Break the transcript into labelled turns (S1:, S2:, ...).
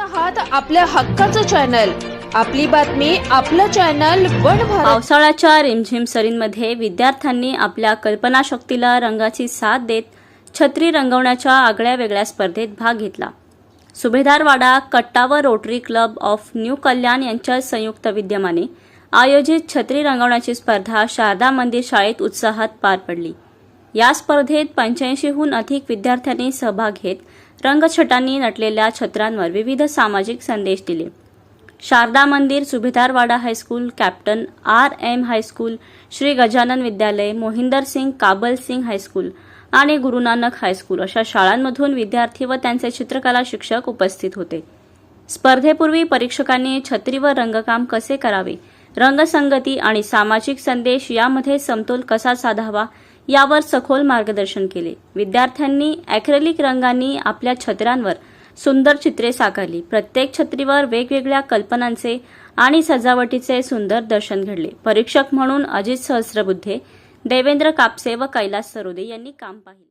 S1: आहात आपल्या हक्काचं चॅनल. आपली बातमी आपलं चॅनल वन
S2: पावसाळ्याच्या रिमझिम सरींमध्ये विद्यार्थ्यांनी आपल्या कल्पनाशक्तीला रंगाची साथ देत छत्री रंगवण्याच्या आगळ्या वेगळ्या स्पर्धेत भाग घेतला. सुभेदारवाडा कट्टा व Rotary club of new Kalyan यांच्या संयुक्त विद्यमाने आयोजित छत्री रंगवण्याची स्पर्धा शारदा मंदिर शाळेत उत्साहात पार पडली. या स्पर्धेत पंच्याऐंशीहून अधिक विद्यार्थ्यांनी सहभाग घेत रंगछटांनी नटलेल्या छत्रांवर विविध सामाजिक संदेश दिले. Sharada Mandir Subhedarwada high school captain R M high school Shri Gajanan Vidyalaya Mohinder Singh काबल सिंग हायस्कूल आणि गुरुनानक हायस्कूल अशा शाळांमधून विद्यार्थी व त्यांचे चित्रकला शिक्षक उपस्थित होते. स्पर्धेपूर्वी परीक्षकांनी छत्रीवर रंगकाम कसे करावे? रंगसंगती आणि सामाजिक संदेश यामध्ये समतोल कसा साधावा? यावर सखोल मार्गदर्शन केले. विद्यार्थ्यांनी ॲक्रेलिक रंगांनी आपल्या छत्र्यांवर सुंदर चित्रे साकारली. प्रत्येक छत्रीवर वेगवेगळ्या कल्पनांचे आणि सजावटीचे सुंदर दर्शन घडले. परीक्षक म्हणून अजित सहस्रबुद्धे देवेंद्र कापसे व कैलास सरोदे यांनी काम पाहिले.